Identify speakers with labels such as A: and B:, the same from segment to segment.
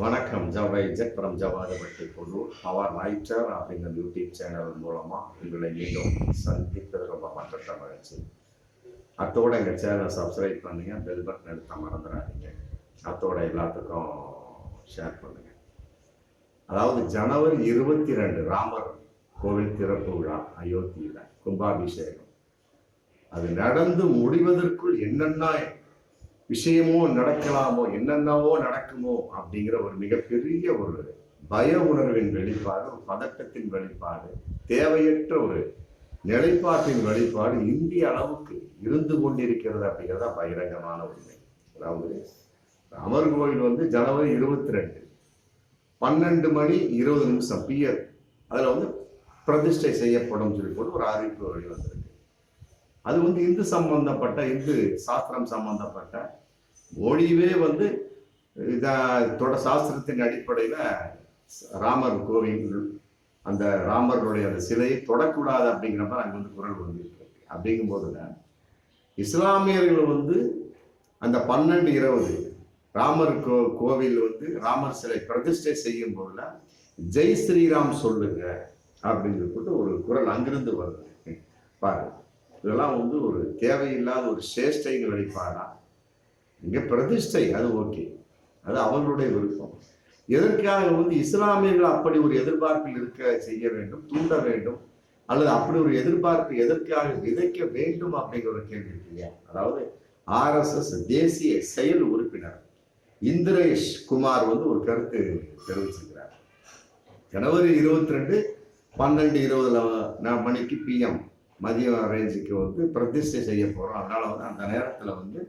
A: வணக்கம். ஜவை ஜெக்ரம் ஜவாதபட்டி குழு அவர் ரைட்டர் அப்படிங்கிற யூடியூப் சேனல் மூலமாக உங்களை மீண்டும் சந்திப்பது ரொம்ப மற்ற மகிழ்ச்சி. அத்தோட எங்கள் சேனலை சப்ஸ்கிரைப் பண்ணுங்க. பெல் பட்டன் எடுத்த மறந்துடாதீங்க. அத்தோட எல்லாத்துக்கும் ஷேர் பண்ணுங்கள் அதாவது ஜனவரி இருபத்தி ரெண்டு ராமர் கோவில் திறப்பு விழா அயோத்தியில் கும்பாபிஷேகம். அது நடந்து முடிவதற்குள் என்னென்ன விஷயமோ நடக்கலாமோ என்னென்னவோ நடக்குமோ அப்படிங்கிற ஒரு மிகப்பெரிய ஒரு பய உணர்வின் வெளிப்பாடு ஒரு பதட்டத்தின் வெளிப்பாடு தேவையற்ற ஒரு நிலைப்பாட்டின் வெளிப்பாடு இந்திய அளவுக்கு இருந்து கொண்டிருக்கிறது அப்படிங்கிறதா பகிரங்கமான உண்மை. அதாவது அமர் கோயில் வந்து ஜனவரி இருபத்தி ரெண்டு பன்னெண்டு மணி இருபது நிமிஷம் பியர் அதில் வந்து பிரதிஷ்டை செய்யப்படும் சொல்லி போட்டு ஒரு அறிவிப்பு வெளிவந்திருக்கு. அது வந்து இந்து சம்பந்தப்பட்ட இந்து சாஸ்திரம் சம்பந்தப்பட்ட மொழியவே வந்து இத தொட சாஸ்திரத்தின் அடிப்படையில் ராமர் கோவில் அந்த ராமருடைய அந்த சிலையை தொடக்கூடாது அப்படிங்கிற மாதிரி அங்கே வந்து குரல் வந்துருக்கு அப்படிங்கும் அப்படிங்கும்போதுல இஸ்லாமியர்கள் வந்து அந்த பன்னெண்டு இருபது ராமர் கோ கோவில் வந்து ராமர் சிலை பிரதிஷ்டை செய்யும் போதுல ஜெய் ஸ்ரீராம் சொல்லுங்க அப்படின்னு சொல்லிட்டு ஒரு குரல் அங்கிருந்து வருது. பாரு இதெல்லாம் வந்து ஒரு தேவையில்லாத ஒரு சேஷ்டைகள் வெளிப்பாடா இங்கே பிரதிஷ்டை அது ஓகே. அது அவர்களுடைய விருப்பம். எதற்காக வந்து இஸ்லாமியர்கள் அப்படி ஒரு எதிர்பார்ப்பில் இருக்க செய்ய வேண்டும் தூண்ட வேண்டும் அல்லது அப்படி ஒரு எதிர்பார்ப்பு எதற்காக விதைக்க வேண்டும் அப்படிங்கிற ஒரு கேள்வி இருக்கு இல்லையா? அதாவது ஆர்எஸ்எஸ் தேசிய செயல் உறுப்பினர் இந்திரேஷ் குமார் வந்து ஒரு கருத்து தெரிவிச்சிருக்கிறார். ஜனவரி இருபத்தி ரெண்டு பன்னெண்டு இருபதுல மணிக்கு பிஎம் மதியம் ரேஞ்சுக்கு வந்து பிரதிஷ்டை செய்ய போகிறோம் அதனால வந்து அந்த நேரத்தில் வந்து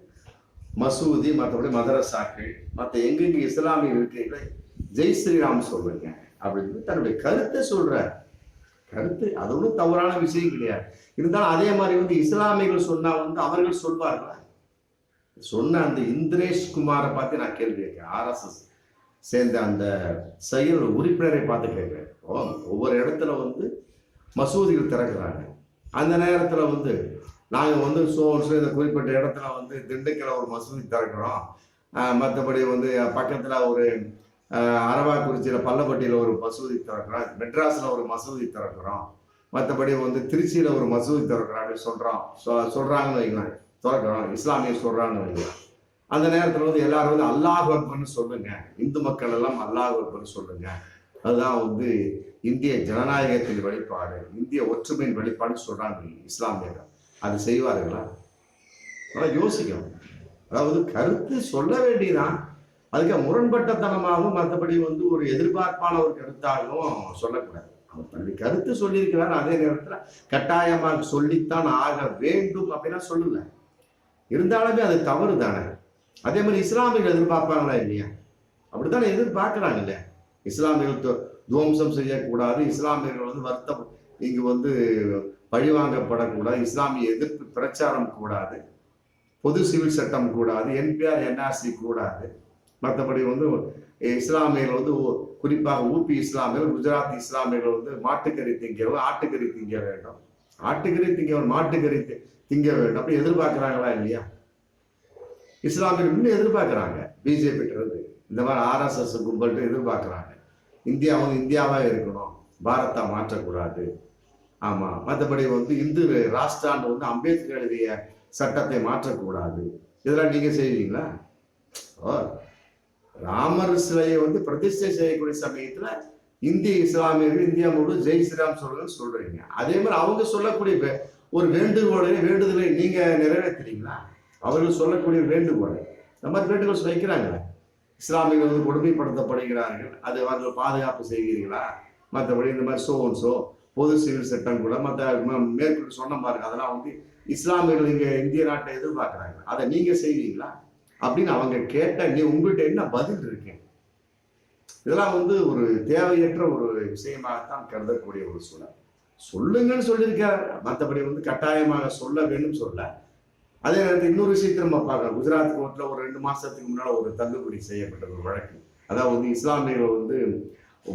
A: மசூதி மற்றபடி மதரசாக்கள் மற்ற எங்கெங்க இஸ்லாமிய இருக்கீங்களோ ஜெய் ஸ்ரீராம் சொல்லுங்க அப்படின்னு தன்னுடைய கருத்தை சொல்ற கருத்து அது ஒன்றும் தவறான விஷயம் கிடையாது. இருந்தாலும் அதே மாதிரி வந்து இஸ்லாமியர்கள் சொன்னா வந்து அவர்கள் சொல்வார்களா? சொன்ன அந்த இந்திரேஷ் குமாரை பார்த்து நான் கேள்வி கேட்கிறேன். ஆர்எஸ்எஸ் சேர்ந்த அந்த செயல் உறுப்பினரை பார்த்து கேட்கிறேன். ஒவ்வொரு இடத்துல வந்து மசூதிகள் திறக்கிறாங்க. அந்த நேரத்தில் வந்து நாங்கள் வந்து ஸோ இந்த குறிப்பிட்ட இடத்துல வந்து திண்டுக்கல ஒரு மசூதி திறக்கிறோம். மற்றபடி வந்து பக்கத்தில் ஒரு அரவாக்குறிச்சியில் பள்ளப்பட்டியில் ஒரு மசூதி திறக்கிறோம். மெட்ராஸில் ஒரு மசூதி திறக்கிறோம். மற்றபடி வந்து திருச்சியில் ஒரு மசூதி திறக்கிறோம் அப்படின்னு சொல்கிறோம் சொ சொல்கிறாங்கன்னு வைங்களேன். திறக்கிறோம். இஸ்லாமிய சொல்கிறாங்கன்னு வைங்களேன் அந்த நேரத்தில் வந்து எல்லாரும் வந்து அல்லாஹ் அக்பர்னு சொல்லுங்கள் இந்து மக்கள் எல்லாம் அல்லாஹ் அக்பர்னு சொல்லுங்கள் அதுதான் வந்து இந்திய ஜனநாயகத்தின் வெளிப்பாடு இந்திய ஒற்றுமையின் வெளிப்பாடுன்னு சொல்கிறாங்க இஸ்லாமியர்கள். அது செய்வார்களா? அதெல்லாம் யோசிக்கணும். அதாவது கருத்து சொல்ல வேண்டியதான் அதுக்கு முரண்பட்டத்தனமாகவும் மற்றபடி வந்து ஒரு எதிர்பார்ப்பான ஒரு கருத்தாகவும் சொல்லக்கூடாது. அவர் தன்னுடைய கருத்து சொல்லியிருக்கிறார் அதே நேரத்தில் கட்டாயமாக சொல்லித்தான் ஆக வேண்டும் அப்படின்னா சொல்லல. இருந்தாலுமே அது தவறு தானே அதே மாதிரி இஸ்லாமியர்கள் எதிர்பார்ப்பாங்களா இல்லையா? அப்படித்தானே எதிர்பார்க்கிறாங்க இல்லையா இஸ்லாமியர்கள் துவம்சம் செய்யக்கூடாது இஸ்லாமியர்கள் வந்து வருத்தம் இங்கு வந்து பழிவாங்கப்படக்கூடாது இஸ்லாமிய எதிர்ப்பு பிரச்சாரம் கூடாது பொது சிவில் சட்டம் கூடாது என்பிஆர் என்ஆர்சி கூடாது. மற்றபடி வந்து இஸ்லாமியர்கள் வந்து குறிப்பாக ஊபி இஸ்லாமியர்கள் குஜராத் இஸ்லாமியர்கள் வந்து மாட்டுக்கறி திங்கவும் ஆட்டுக்கறி திங்க வேண்டும். ஆட்டுக்கறி திங்கவன் மாட்டுக்கறி திங்க வேண்டும். அப்படி எதிர்பார்க்கிறாங்களா இல்லையா? இஸ்லாமியர்கள் இன்னும் எதிர்பார்க்கிறாங்க. பிஜேபி இருந்து இந்த மாதிரி ஆர்எஸ்எஸ் கும்பல்ட்டு எதிர்பார்க்குறாங்க. இந்தியா வந்து இந்தியாவாக இருக்கணும். பாரதா மாற்றக்கூடாது. ஆமாம் மற்றபடி வந்து இந்து ராஷ்டிராண்டு வந்து அம்பேத்கர் எழுதிய சட்டத்தை மாற்றக்கூடாது. இதெல்லாம் நீங்கள் செய்வீங்களா? ஓ ராமர் சிலையை வந்து பிரதிஷ்டை செய்யக்கூடிய சமயத்தில் இந்திய இஸ்லாமியர்கள் இந்தியா முழு ஜெய் ஸ்ரீராம் சொல்றதுன்னு சொல்கிறீங்க அதே மாதிரி அவங்க சொல்லக்கூடிய ஒரு வேண்டுகோளை வேண்டுதலை நீங்கள் நிறைவேற்றுறீங்களா? அவர்கள் சொல்லக்கூடிய வேண்டுகோளை. இந்த மாதிரி வேண்டுகோள் வைக்கிறாங்களே. இஸ்லாமியர்கள் வந்து கொடுமைப்படுத்தப்படுகிறார்கள். அது அவர்கள் பாதுகாப்பு செய்கிறீர்களா மற்றபடி இந்த மாதிரி சோ சோ பொது சிவில் சட்டம் கூட மற்ற மேற்கொண்டு சொன்ன பாருங்க அதெல்லாம் வந்து இஸ்லாமியர்கள் இங்கே இந்திய நாட்டை எதிர்பார்க்குறாங்க. அதை நீங்கள் செய்வீங்களா? அப்படின்னு அவங்க கேட்ட நீ உங்கள்கிட்ட என்ன பதில் இருக்கேன் இதெல்லாம் வந்து ஒரு தேவையற்ற ஒரு விஷயமாகத்தான் கருதக்கூடிய ஒரு சூழல். சொல்லுங்கன்னு சொல்லியிருக்கார். மற்றபடி வந்து கட்டாயமாக சொல்ல வேண்டும் சொல்ல. அதே நேரத்தில் இன்னொரு விஷயத்தை நம்ம பார்க்கலாம் குஜராத் கோர்ட்டில் ஒரு ரெண்டு மாசத்துக்கு முன்னால் ஒரு தள்ளுபடி செய்யப்பட்ட ஒரு வழக்கு. அதாவது வந்து இஸ்லாமியர்கள் வந்து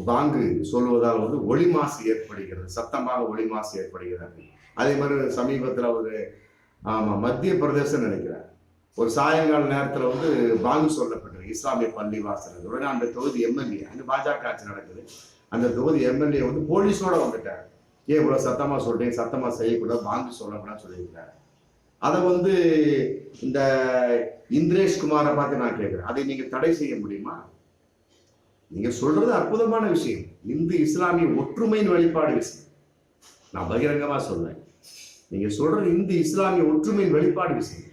A: பாங்கு சொல்வதால் வந்து ஒளி மாசு ஏற்படுகிறது. சத்தமாக ஒளி மாசு ஏற்படுகிறது. அதே மாதிரி சமீபத்தில் ஒரு ஆமாம் மத்திய பிரதேசம் நினைக்கிறேன். ஒரு சாயங்கால நேரத்தில் வந்து பாங்கு சொல்லப்பட்டிருக்கு இஸ்லாமிய பள்ளி வாசல் உடனே அந்த தொகுதி எம்எல்ஏ அந்த பாஜக ஆட்சி நடக்குது. அந்த தொகுதி எம்எல்ஏ வந்து போலீஸோட வந்துட்டார் ஏன் இவ்வளோ சத்தமாக சொல்றீங்க? சத்தமாக செய்யக்கூடாது பாங்கு சொல்லக்கூடாது சொல்லியிருக்காரு அதை வந்து இந்த இந்திரேஷ் குமாரை பார்த்து நான் கேட்குறேன். அதை நீங்கள் தடை செய்ய முடியுமா? நீங்க சொல்றது அற்புதமான விஷயம். இந்து இஸ்லாமிய ஒற்றுமையின் வெளிப்பாடு விஷயம். நான் பகிரங்கமா சொல்றேன். நீங்க சொல்றது இந்து இஸ்லாமிய ஒற்றுமையின் வெளிப்பாடு விஷயம்.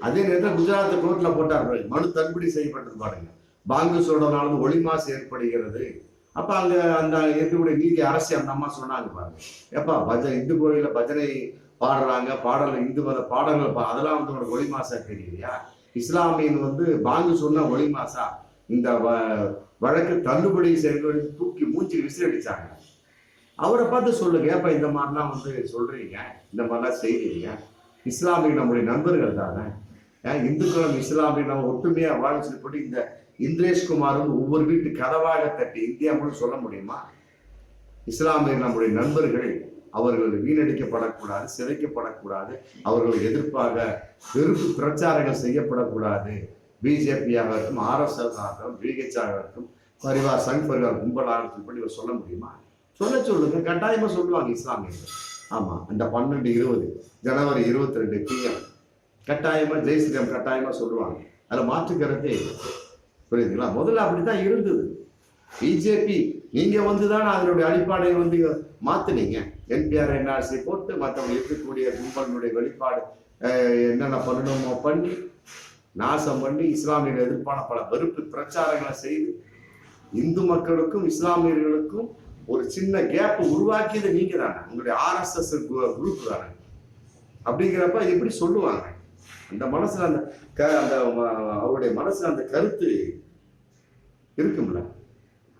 A: அதே நேரத்தில் குஜராத் கோர்ட்ல போட்டார்கள் மனு தள்ளுபடி செய்யப்பட்டது பாருங்க. பாங்கு சொல்றதுனால ஒளி மாசு ஏற்படுகிறது அப்ப அங்க அந்த இருக்கக்கூடிய நீதி அரசு அந்த அம்மா சொன்னாங்க பாருங்க. ஏப்பா பஜனை இந்து கோயில பஜனை பாடுறாங்க. பாடல் இந்து மத பாடல்கள் பா- அதெல்லாம் வந்து ஒரு ஒளி மாசா தெரியலையா இஸ்லாமியன் வந்து பாங்கு சொன்னா ஒளி மாசா இந்த வ- வழக்கு தள்ளுபடி செய்து தூக்கி மூஞ்சி விசிலடிச்சாங்க. அவரை பார்த்து சொல்லுங்க ஏப்பா இந்த மாதிரிலாம் வந்து சொல்றீங்க? இந்த மாதிரிலாம் செய்கிறீங்க இஸ்லாமிய நம்முடைய நண்பர்கள் தானே? ஏன் இந்துக்களும் இஸ்லாமிய நம்ம ஒற்றுமையா வாழ சொல்லி இந்த இந்திரேஷ்குமாரும் ஒவ்வொரு வீட்டு கதவாக தட்டி இந்தியா முழு சொல்ல முடியுமா? இஸ்லாமியர் நம்முடைய நண்பர்கள் அவர்கள் வீணடிக்கப்படக்கூடாது சிதைக்கப்படக்கூடாது அவர்கள் எதிர்ப்பாக வெறுப்பு பிரச்சாரங்கள் செய்யப்படக்கூடாது. பிஜேபியாக இருக்கும் ஆர்எஸ்எஸ் ஆகட்டும் பிஹெச்ஆக இருக்கும் பரிவார் சங் பரிவார் கும்பலாக சொல்லி இவர் சொல்ல முடியுமா? சொல்ல சொல்லுங்க. கட்டாயமாக சொல்லுவாங்க இஸ்லாமியர்கள். ஆமாம் அந்த பன்னெண்டு இருபது ஜனவரி இருபத்தி ரெண்டு பிஎம் கட்டாயமாக ஜெய் ஸ்ரீராம் கட்டாயமாக சொல்லுவாங்க. அதில் மாற்று கருத்தே புரியுதுங்களா? முதல்ல அப்படித்தான் இருந்தது. பிஜேபி நீங்கள் வந்து தான் அதனுடைய அடிப்படையை வந்து மாற்றினீங்க என்பிஆர் என்ஆர்சி போட்டு மற்றவங்க இருக்கக்கூடிய கும்பலினுடைய வெளிப்பாடு என்னென்ன பண்ணணுமோ பண்ணி நாசம் பண்ணி இஸ்லாமியர் எதிர்ப்பான பல வெறுப்பு பிரச்சாரங்களை செய்து இந்து மக்களுக்கும் இஸ்லாமியர்களுக்கும் ஒரு சின்ன கேப் உருவாக்கியது நீங்க தானே உங்களுடைய ஆர்எஸ்எஸ் குரூப் தானே அப்படிங்கிறப்ப எப்படி சொல்லுவாங்க? அந்த மனசுல அந்த க- அந்த அவருடைய மனசுல அந்த கருத்து இருக்கும்ல.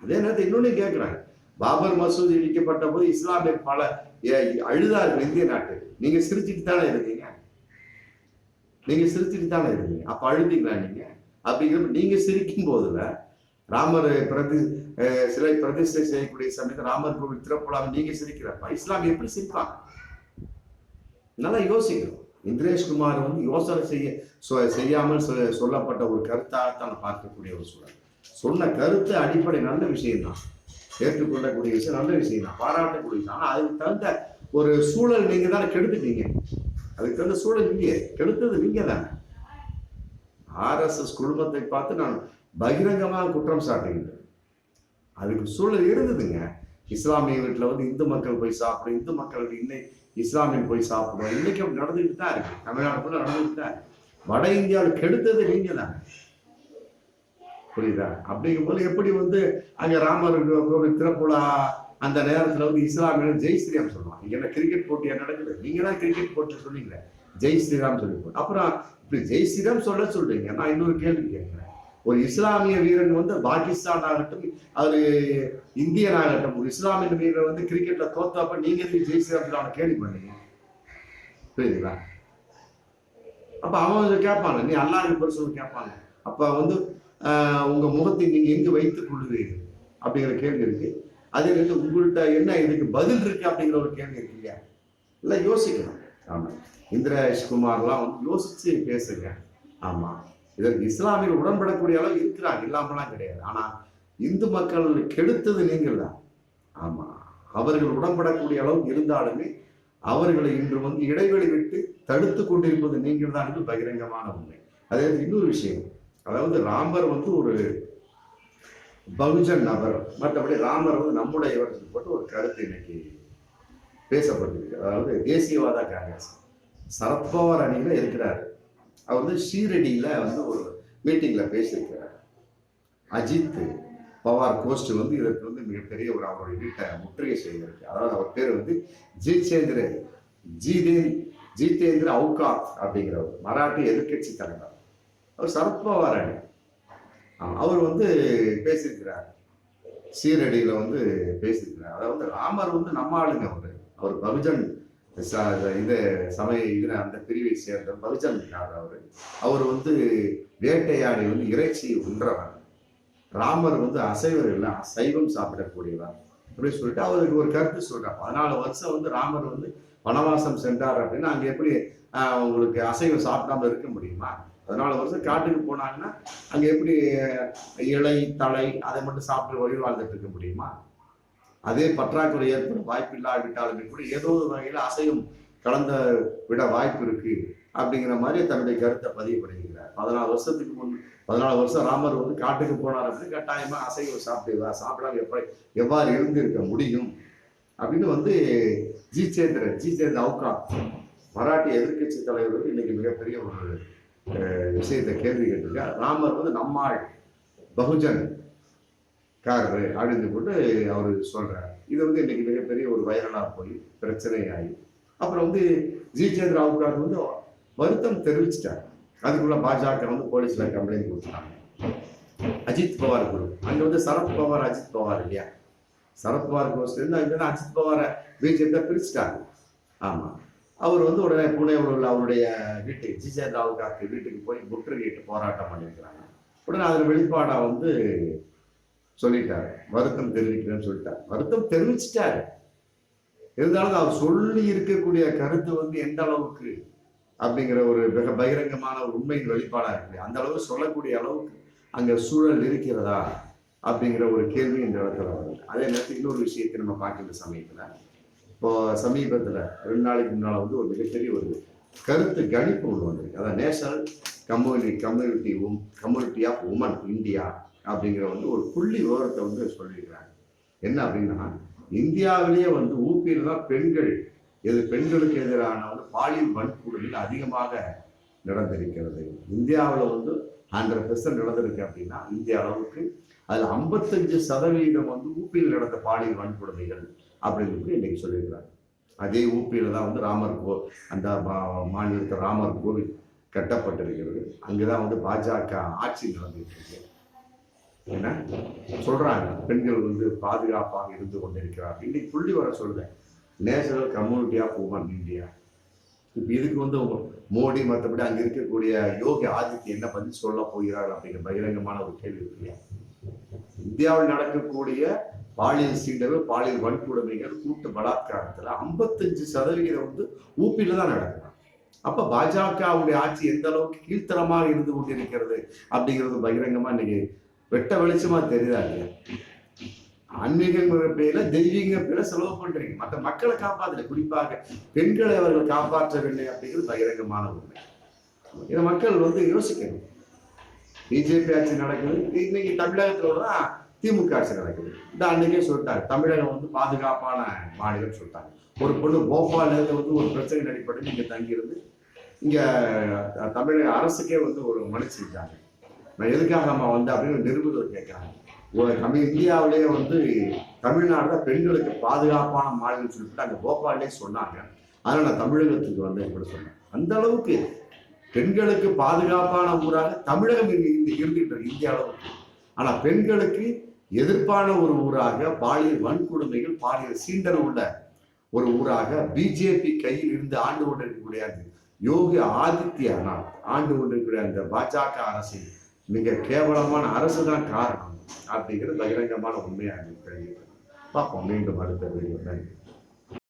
A: அதே நேரத்தில் இன்னொன்னு கேட்கிறாங்க பாபர் மசூதி இடிக்கப்பட்ட போது இஸ்லாமியர் பல அழுதார்கள் இந்திய நாட்டு நீங்க சிரிச்சுட்டு தானே இருக்கீங்க. நீங்க சிரிச்சுட்டு தானே இருக்கீங்க. அப்ப அழுதிங்களா நீங்க? அப்படிங்கிறப்ப நீங்க சிரிக்கும் போதுல ராமர் பிரதி அஹ் சிலை பிரதிஷ்டை செய்யக்கூடிய சமயத்தில் ராமர் கோவில் திறப்பலாம் நீங்க சிரிக்கிறப்ப இஸ்லாம் எப்படி சிரிப்பாங்க? நல்லா யோசிக்கணும். இந்திரேஷ் குமார் வந்து யோசனை செய்ய செய்யாமல் சொல்லப்பட்ட ஒரு கருத்தாகத்தான் நான் பார்க்கக்கூடிய ஒரு சூழல். சொன்ன கருத்து அடிப்படை நல்ல விஷயம்தான். ஏற்றுக்கொள்ளக்கூடிய விஷயம் நல்ல விஷயம் தான் பாராட்டக்கூடிய விஷயம். அதுக்கு தகுந்த ஒரு சூழல் நீங்க தானே கெடுத்துட்டீங்க. அதுக்கு தகுந்த சூழல் இல்லையே கெடுத்தது நீங்க தானே. ஆர்எஸ்எஸ் குழுமத்தை பார்த்து நான் பகிரங்கமாக குற்றம் சாட்டுகின்றேன். அதுக்கு சூழல் இருந்ததுங்க. இஸ்லாமிய வீட்டில் வந்து இந்து மக்கள் போய் சாப்பிடும் இந்து மக்களுக்கு இன்னை இஸ்லாமியன் போய் சாப்பிடும் இன்னைக்கு அப்படி நடந்துகிட்டு தான் இருக்கு. தமிழ்நாடு ஃபுல்லாக நடந்துகிட்டு தான் வட இந்தியாவில் கெடுத்தது நீங்க தானே. புரியுதா? அப்படிங்கும்போது எப்படி வந்து அங்கே ராமர் கோவில் திறப்புலா அந்த நேரத்துல வந்து இஸ்லாமியர்கள் ஜெய் ஸ்ரீராம் சொல்லுவாங்க. இங்கே என்ன கிரிக்கெட் போட்டியா நடக்குது? நீங்கள் தான் கிரிக்கெட் போட்டி சொன்னீங்களே. ஜெய் ஸ்ரீராம் சொல்லி அப்புறம் இப்படி ஜெய் ஸ்ரீராம் சொல்ல சொல்றீங்க. நான் இன்னொரு கேள்வி கேட்குறேன். ஒரு இஸ்லாமிய வீரன் வந்து பாகிஸ்தான் ஆகட்டும் அது இந்தியன் ஆகட்டும் ஒரு இஸ்லாமிய வீரர் வந்து கிரிக்கெட்ல தோத்தப்ப நீங்க எதுக்கு ஜெய் ஸ்ரீராம் சொல்லி அவனை கேள்வி பண்ணீங்க. புரியுதுங்களா? அப்ப அவன் கேட்பாங்க நீ அல்லாஹ் பரிசு கேட்பாங்க. அப்ப வந்து ஆஹ், உங்க முகத்தை நீங்க எங்கு வைத்துக் கொள்ளுவீர்கள்? அப்படிங்கிற கேள்வி இருக்கு. அதே நேரத்தில் உங்கள்கிட்ட என்ன இதுக்கு பதில் இருக்கு அப்படிங்கிற ஒரு கேள்வி இருக்கு இல்லையா? இல்லை யோசிக்கணும் ஆமா. இந்திரேஷ்குமார்லாம் வந்து யோசிச்சு பேசுங்க. ஆமா. இதற்கு இஸ்லாமியர் உடன்படக்கூடிய அளவு இருக்கிறாங்க. இல்லாமலாம் கிடையாது. ஆனா இந்து மக்கள் கெடுத்தது நீங்கள் தான் ஆமா. அவர்கள் உடன்படக்கூடிய அளவு இருந்தாலுமே அவர்களை இன்று வந்து இடைவெளி விட்டு தடுத்து கொண்டிருப்பது நீங்கள் தான் என்று பகிரங்கமான உண்மை. அதே இன்னொரு விஷயம். அதாவது ராமர் வந்து ஒரு பகுஜன் நபர் மற்றபடி ராமர் வந்து நம்முடையவர் சொல்லி போட்டு ஒரு கருத்து இன்னைக்கு பேசப்பட்டிருக்கு. அதாவது தேசியவாத காங்கிரஸ். சரத்பவார் அணியில் இருக்கிறாரு. அவர் வந்து ஷீரடியில் வந்து ஒரு மீட்டிங்ல பேசியிருக்கிறார். அஜித் பவார் கோஸ்ட் வந்து இதற்கு வந்து மிகப்பெரிய ஒரு அவருடைய வீட்டை முற்றுகை செய்திருக்கு. அதாவது அவர் பேர் வந்து ஜிதேந்திர ஜிதேன் ஜிதேந்திர அவுகாத் அப்படிங்கிறவர். மராட்டி எதிர்க்கட்சி தலைவர். அவர் சரத்பவார் அணி. அவர் வந்து பேசியிருக்கிறார். சீரடியில் வந்து பேசியிருக்கிறார். அதாவது ராமர் வந்து நம்ம ஆளுங்க அவர். அவர் பகுஜன் இந்த இது சமய இதில் அந்த பிரிவை சேர்ந்த பகுஜன் அவரு? அவர் வந்து வேட்டையாடி வந்து இறைச்சி உண்றவர். ராமர் வந்து அசைவர் இல்லை சைவம் சாப்பிடக்கூடியவர். அப்படின்னு சொல்லிட்டு அவருக்கு ஒரு கருத்து சொல்கிறார் பதினாலு வருஷம் வந்து ராமர் வந்து வனவாசம் சென்றார் அப்படின்னா அங்கே எப்படி உங்களுக்கு அசைவம் சாப்பிடாம இருக்க முடியுமா? பதினாலு வருஷம் காட்டுக்கு போனாங்கன்னா அங்கே எப்படி இலை தலை அதை மட்டும் சாப்பிட்டு வழி வாழ்ந்துட்டு இருக்க முடியுமா? அதே பற்றாக்குறை ஏற்பட வாய்ப்பு இல்லாவிட்டாலுமே கூட ஏதோ ஒரு வகையில் அசையும் கலந்த விட வாய்ப்பு இருக்கு அப்படிங்கிற மாதிரி தன்னுடைய கருத்தை பதிவு பண்ணியிருக்கிறார். பதினாலு வருஷத்துக்கு முன் பதினாலு வருஷம் ராமர் வந்து காட்டுக்கு போனார் அப்படின்னு கட்டாயமா அசைவம் சாப்பிடுவார் சாப்பிடாம எப்படி எவ்வாறு இருந்திருக்க முடியும் அப்படின்னு வந்து ஜிச்சேந்திரன் ஜிச்சேந்திர அவுகா மராட்டிய எதிர்க்கட்சி தலைவர் வந்து இன்னைக்கு மிகப்பெரிய ஒரு விஷயத்தை கேள்வி கேட்டிருக்கார் ராமர் வந்து நம்மாள் பகுஜன் காரரு அப்படின்னு போட்டு அவர் சொல்றாரு. இது வந்து இன்னைக்கு மிகப்பெரிய ஒரு வைரலாக போய் பிரச்சனையாகி அப்புறம் வந்து ஜிச்சேந்திர ராவுக்கார் வந்து வருத்தம் தெரிவிச்சிட்டார். அதுக்குள்ள பாஜக வந்து போலீஸ்ல கம்ப்ளைண்ட் கொடுத்தாங்க அஜித் பவார் குழு. அங்க வந்து சரத் பவார் அஜித் பவார் இல்லையா? சரத்பவார் கோஷ்டி இருந்து அங்க அஜித் பவாரை பிஜேபி பிரிச்சுட்டாங்க. ஆமா. அவர் வந்து உடனே புனேவில் உள்ள அவருடைய வீட்டுக்கு ஜிஜேந்திர ராவுக்காக்கு வீட்டுக்கு போய் முற்றுகையிட்டு போராட்டம் பண்ணியிருக்கிறாங்க. உடனே அதில் வெளிப்பாடாக வந்து சொல்லிட்டார். வருத்தம் தெரிவிக்கிறேன்னு சொல்லிட்டார். வருத்தம் தெரிவிச்சிட்டாரு. இருந்தாலும் அவர் சொல்லி இருக்கக்கூடிய கருத்து வந்து எந்த அளவுக்கு அப்படிங்கிற ஒரு மிக பகிரங்கமான ஒரு உண்மையின் வெளிப்பாடாக இருக்கு அந்த அளவுக்கு சொல்லக்கூடிய அளவுக்கு அங்கே சூழல் இருக்கிறதா அப்படிங்கிற ஒரு கேள்வி இந்த இடத்துல வருது. அதே நேரத்தில் இன்னொரு விஷயத்தை நம்ம பார்க்கின்ற சமயத்தில் இப்போ சமீபத்தில் ரெண்டு நாளைக்கு முன்னால் வந்து ஒரு மிகப்பெரிய ஒரு கருத்து கணிப்பு ஒன்று வந்திருக்கு. அதான் national community community um community of woman India அப்படிங்கிற வந்து ஒரு புள்ளி விவரத்தை வந்து சொல்லியிருக்கிறாங்க. என்ன அப்படின்னா இந்தியாவிலேயே வந்து ஊப்பியில் தான் பெண்கள் இது பெண்களுக்கு எதிரான வந்து பாலியல் வன்கொடுமைகள் அதிகமாக நடந்திருக்கிறது. இந்தியாவில் வந்து ஹண்ட்ரட் பெர்சன்ட் நடந்திருக்கு அப்படின்னா இந்திய அளவுக்கு அதில் ஐம்பத்தஞ்சு சதவீதம் வந்து ஊப்பியில் நடந்த பாலியல் வன்கொடுமைகள் அப்படின்னு இன்னைக்கு சொல்லியிருக்கிறாங்க அதே ஊப்பியில் தான் வந்து ராமர் கோ அந்த மா- மாநிலத்தில் ராமர் கோவில் கட்டப்பட்டிருக்கிறது. அங்கே தான் வந்து பாஜக ஆட்சி நடந்துட்டு இருக்கு என்ன? சொல்கிறாங்க பெண்கள் வந்து பாதுகாப்பாக இருந்து கொண்டிருக்கிறார்கள். இன்னைக்கு புள்ளி வர சொல்கிறேன் national community of woman India. இப்போ இதுக்கு வந்து மோடி மற்றபடி அங்கே இருக்கக்கூடிய யோகி ஆதித்ய என்ன பதில் சொல்ல போகிறார் அப்படிங்கிற பகிரங்கமான ஒரு கேள்வி இருக்கு இந்தியாவில் நடக்கக்கூடிய பாலியல் சீண்டர்கள் பாலியல் வன்கொடுமைகள் கூட்டு பலாத்காரத்துல ஐம்பத்தஞ்சு சதவிகிதம் வந்து ஊப்பியில் தான் நடக்குது. அப்ப பாஜகவுடைய ஆட்சி எந்த அளவுக்கு கீழ்த்தரமாக இருந்து கொண்டிருக்கிறது அப்படிங்கிறது பகிரங்கமா இன்னைக்கு வெட்ட வெளிச்சமா தெரியுதா இல்லையா? ஆன்மீகங்கிற பேர்ல தெய்வீக பேர்ல செலவு பண்றீங்க. மற்ற மக்களை காப்பாத்தல குறிப்பாக பெண்களை அவர்கள் காப்பாற்றவில்லை அப்படிங்கிறது பகிரங்கமான உண்மை. இதை மக்கள் வந்து யோசிக்கணும். பிஜேபி ஆட்சி நடக்குது. இன்னைக்கு தமிழகத்துல தான் திமுக ஆட்சி நடக்குது. இந்த அன்னைக்கே சொல்லிட்டாங்க தமிழகம் வந்து பாதுகாப்பான மாநிலம் சொல்லிட்டாங்க. ஒரு பொண்ணு போபால்ல வந்து ஒரு பிரச்சனை அடிப்படையில் இங்கே தங்கியிருந்து இங்கே தமிழக அரசுக்கே வந்து ஒரு மனு செஞ்சாங்க. நான் எதுக்காக நம்ம வந்து அப்படின்னு நிருபர்கள் கேட்குறாங்க. நம்ம தமிழ் இந்தியாவிலேயே வந்து தமிழ்நாட்டில் பெண்களுக்கு பாதுகாப்பான மாநிலம் சொல்லிட்டு அங்கே போபாலே சொன்னாங்க. அதனால் நான் தமிழகத்துக்கு வந்தேன் கூட சொன்னேன் அந்த அளவுக்கு பெண்களுக்கு பாதுகாப்பான ஊராக தமிழகம் இருந்துகிட்டு இருக்கு இந்திய அளவுக்கு பெண்களுக்கு எதிர்ப்பான ஒரு ஊராக பாலியல் வன்கொடுமைகள் பாலியல் சீண்டல் உள்ள ஒரு ஊராக பிஜேபி கையில் இருந்து ஆண்டு கொண்டிருக்கக்கூடிய அந்த யோகி ஆதித்யநாத் ஆண்டு கொண்டிருக்கிற அந்த பாஜக அரசு மிக கேவலமான அரசு தான் காரணம் அப்படிங்கிறது பகிரங்கமான உண்மையாக இருக்கு பார்ப்போம் மீண்டும் அடுத்த வீடியோ நன்றி